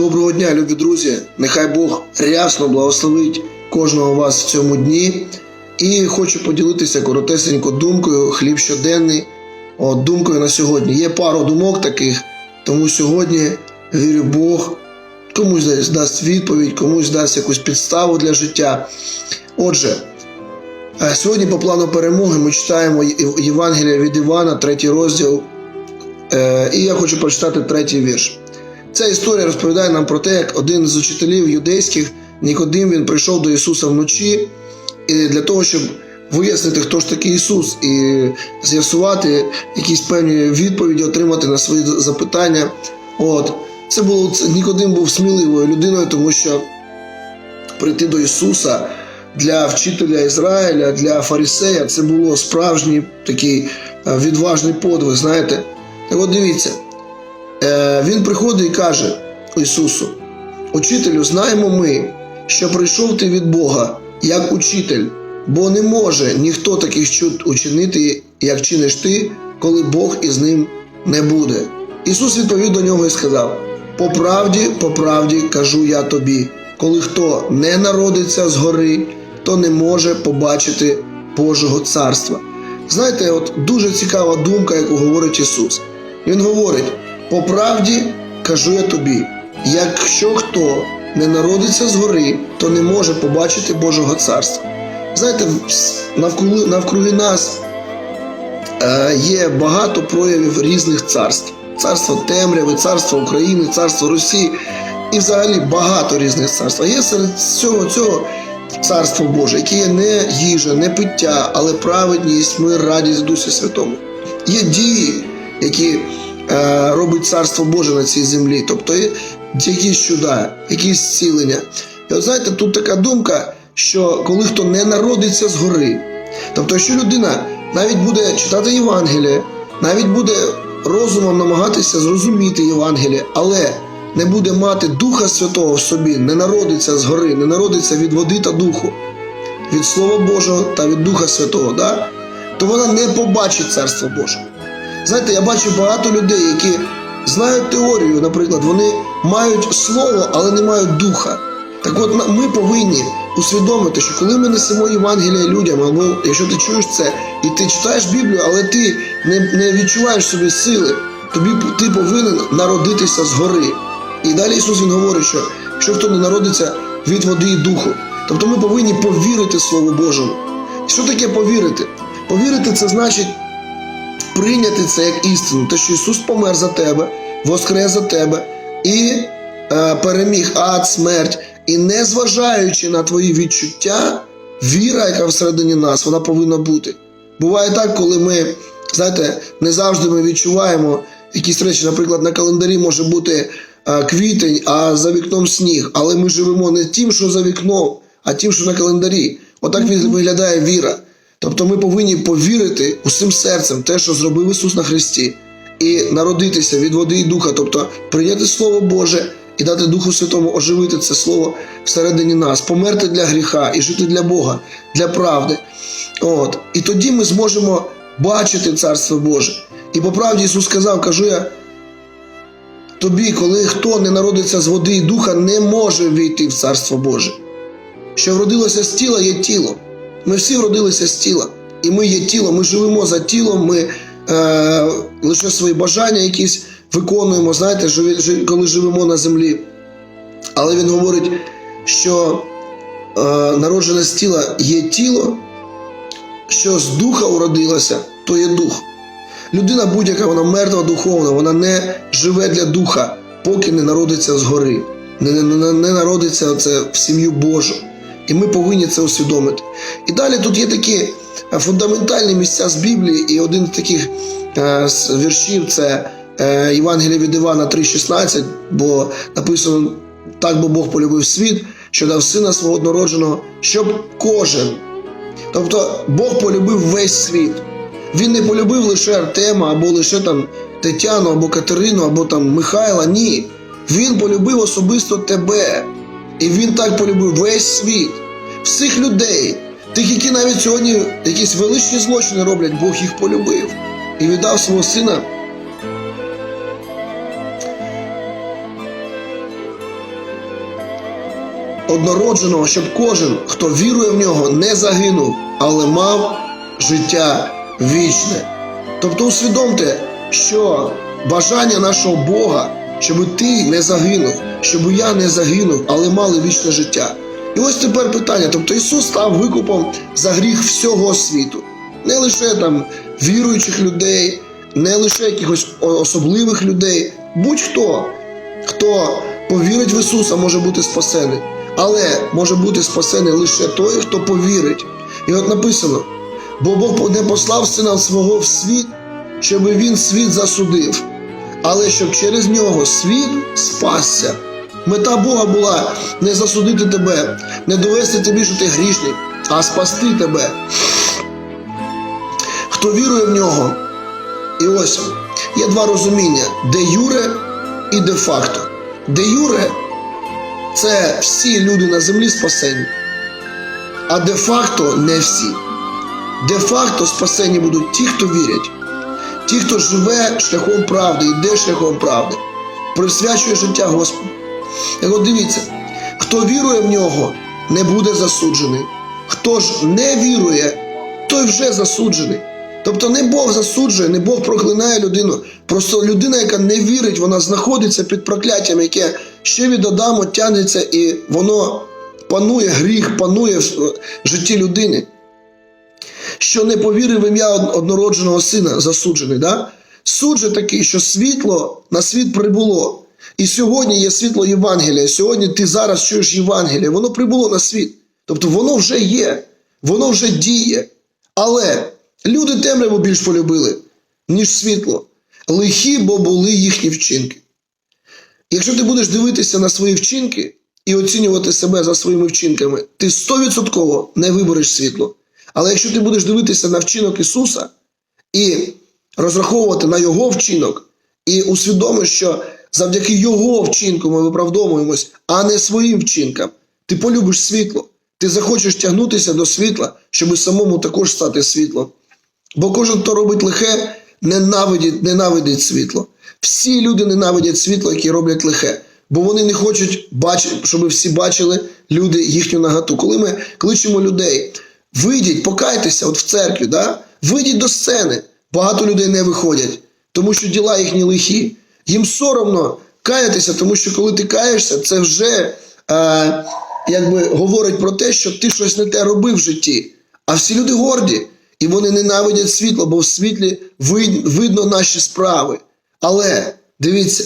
Доброго дня, любі друзі! Нехай Бог рясно благословить кожного вас в цьому дні. І хочу поділитися коротесенько думкою, хліб щоденний, от, думкою на сьогодні. Є пару думок таких, тому сьогодні вірю Бог комусь дасть- відповідь, комусь дасть якусь підставу для життя. Отже, е, сьогодні по плану перемоги ми читаємо Євангелія від Івана, третій розділ. Е, І я хочу прочитати третій вірш. Ця історія розповідає нам про те, як один з учителів юдейських, Нікодим, він прийшов до Ісуса вночі і для того, щоб вияснити, хто ж такий Ісус, і з'ясувати якісь певні відповіді, отримати на свої запитання. От. Це було Нікодим був сміливою людиною, тому що прийти до Ісуса для вчителя Ізраїля, для фарисея, це було справжній такий е, відважний подвиг, знаєте. Так от дивіться, він приходить і каже Ісусу: Учителю, знаємо ми, що прийшов ти від Бога як учитель, бо не може ніхто таких чуд учинити, як чиниш ти, коли Бог із ним не буде. Ісус відповів до нього і сказав: По правді, по правді кажу я тобі, коли хто не народиться згори, то не може побачити Божого царства. Знаєте, от дуже цікава думка, яку говорить Ісус. Він говорить: по правді кажу я тобі, якщо хто не народиться згори, то не може побачити Божого царства. Знаєте, навкруги, навкруги нас е, є багато проявів різних царств: царство темряви, царство України, царство Росії і взагалі багато різних царств. А є серед всього цього царство Боже, яке є не їжа, не пиття, але праведність, мир, радість Дусі Святому. Є дії, які робить царство Боже на цій землі, тобто якісь чуда, якісь зцілення. І от знаєте, тут така думка, що коли хто не народиться згори, тобто, якщо людина навіть буде читати Євангеліє, навіть буде розумом намагатися зрозуміти Євангеліє, але не буде мати Духа Святого в собі, не народиться згори, не народиться від води та духу, від Слова Божого та від Духа Святого, да? то вона не побачить Царство Боже. Знаєте, я бачу багато людей, які знають теорію, наприклад, вони мають слово, але не мають духа. Так от ми повинні усвідомити, що коли ми несемо Євангелія людям, або якщо ти чуєш це і ти читаєш Біблію, але ти не, не відчуваєш собі сили, тобі ти повинен народитися згори. І далі Ісус Він говорить, що якщо хто не народиться від води і духу, тобто ми повинні повірити Слову Божому. Що таке повірити? Повірити це значить прийняти це як істину, те, що Ісус помер за тебе, воскрес за тебе і е, переміг ад, смерть. І незважаючи на твої відчуття, віра, яка всередині нас, вона повинна бути. Буває так, коли ми, знаєте, не завжди ми відчуваємо якісь речі, наприклад, на календарі може бути е, квітень, а за вікном сніг. Але ми живемо не тим, що за вікном, а тим, що на календарі. Отак mm виглядає віра. Тобто ми повинні повірити усім серцем те, що зробив Ісус на Христі, і народитися від води і духа, тобто прийняти Слово Боже і дати Духу Святому оживити це Слово всередині нас, померти для гріха і жити для Бога, для правди. От. І тоді ми зможемо бачити Царство Боже. І по правді Ісус сказав, кажу я. Тобі, коли хто не народиться з води і духа, не може війти в Царство Боже. Що вродилося з тіла, є тіло. Ми всі вродилися з тіла. І ми є тіло, ми живемо за тілом, ми е, лише свої бажання якісь виконуємо, знаєте, коли живемо на землі. Але він говорить, що е, народжене з тіла є тіло, що з духа уродилося, то є дух. Людина будь-яка, вона мертва духовно, вона не живе для духа, поки не народиться згори, не, не, не народиться це в сім'ю Божу. І ми повинні це усвідомити. І далі тут є такі е, фундаментальні місця з Біблії, і один з таких е, віршів це е, Євангелія від Івана 3,16, бо написано так, бо Бог полюбив світ, що дав сина свого однородженого, щоб кожен. Тобто Бог полюбив весь світ. Він не полюбив лише Артема, або лише там Тетяну, або Катерину, або там Михайла. Ні. Він полюбив особисто тебе. І він так полюбив весь світ, всіх людей, тих, які навіть сьогодні якісь величні злочини роблять, Бог їх полюбив і віддав свого сина однородженого, щоб кожен, хто вірує в нього, не загинув, але мав життя вічне. Тобто усвідомте, що бажання нашого Бога, щоб ти не загинув, щоб я не загинув, але мали вічне життя. І ось тепер питання: тобто Ісус став викупом за гріх всього світу, не лише там віруючих людей, не лише якихось особливих людей, будь-хто, хто повірить в Ісуса, може бути спасений. Але може бути спасений лише той, хто повірить. І от написано: бо Бог не послав сина свого в світ, щоб він світ засудив, але щоб через нього світ спасся. Мета Бога була не засудити тебе, не довести тобі, що ти грішний, а спасти тебе. Хто вірує в нього, і ось є два розуміння: де юре і де факто. Де юре це всі люди на землі спасені, а де факто не всі. Де факто спасені будуть ті, хто вірять, ті, хто живе шляхом правди, йде шляхом правди, присвячує життя Господу. Так от дивіться, хто вірує в нього, не буде засуджений. Хто ж не вірує, той вже засуджений. Тобто не Бог засуджує, не Бог проклинає людину. Просто людина, яка не вірить, вона знаходиться під прокляттям, яке ще від Адаму тягнеться, і воно панує, гріх панує в житті людини. Що не повірив в ім'я однородженого сина, засуджений. Да? Суд же такий, що світло на світ прибуло. І сьогодні є світло Євангелія. Сьогодні ти зараз чуєш Євангелія. Воно прибуло на світ. Тобто воно вже є, воно вже діє. Але люди темряву більш полюбили, ніж світло. Лихі, бо були їхні вчинки. Якщо ти будеш дивитися на свої вчинки і оцінювати себе за своїми вчинками, ти 100% не вибереш світло. Але якщо ти будеш дивитися на вчинок Ісуса і розраховувати на Його вчинок, і усвідомиш, що завдяки Його вчинку ми виправдовуємось, а не своїм вчинкам, ти полюбиш світло. Ти захочеш тягнутися до світла, щоб самому також стати світлом. Бо кожен, хто робить лихе, ненавидить, ненавидить світло. Всі люди ненавидять світло, які роблять лихе, бо вони не хочуть бачити, щоб всі бачили люди їхню наготу. Коли ми кличемо людей, вийдіть, покайтеся от в церкві, да? вийдіть до сцени. Багато людей не виходять, тому що діла їхні лихі. Їм соромно каятися, тому що коли ти каєшся, це вже е, якби говорить про те, що ти щось не те робив в житті. А всі люди горді, і вони ненавидять світло, бо в світлі вид- видно наші справи. Але дивіться,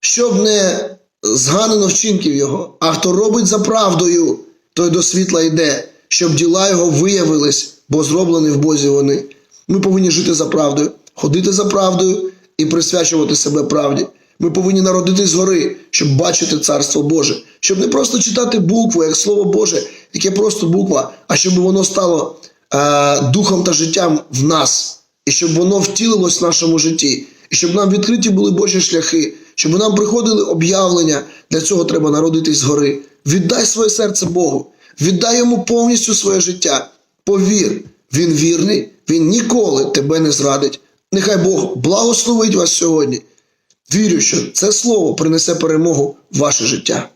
щоб не зганено вчинків його, а хто робить за правдою, той до світла йде, щоб діла його виявились, бо зроблені в Бозі вони. Ми повинні жити за правдою, ходити за правдою і присвячувати себе правді. Ми повинні народитись згори, щоб бачити Царство Боже, щоб не просто читати букви, як Слово Боже, яке просто буква, а щоб воно стало е, духом та життям в нас, і щоб воно втілилось в нашому житті, і щоб нам відкриті були Божі шляхи, щоб нам приходили об'явлення. Для цього треба народитись згори. Віддай своє серце Богу, віддай йому повністю своє життя. Повір, він вірний, він ніколи тебе не зрадить. Нехай Бог благословить вас сьогодні. Вірю, що це слово принесе перемогу в ваше життя.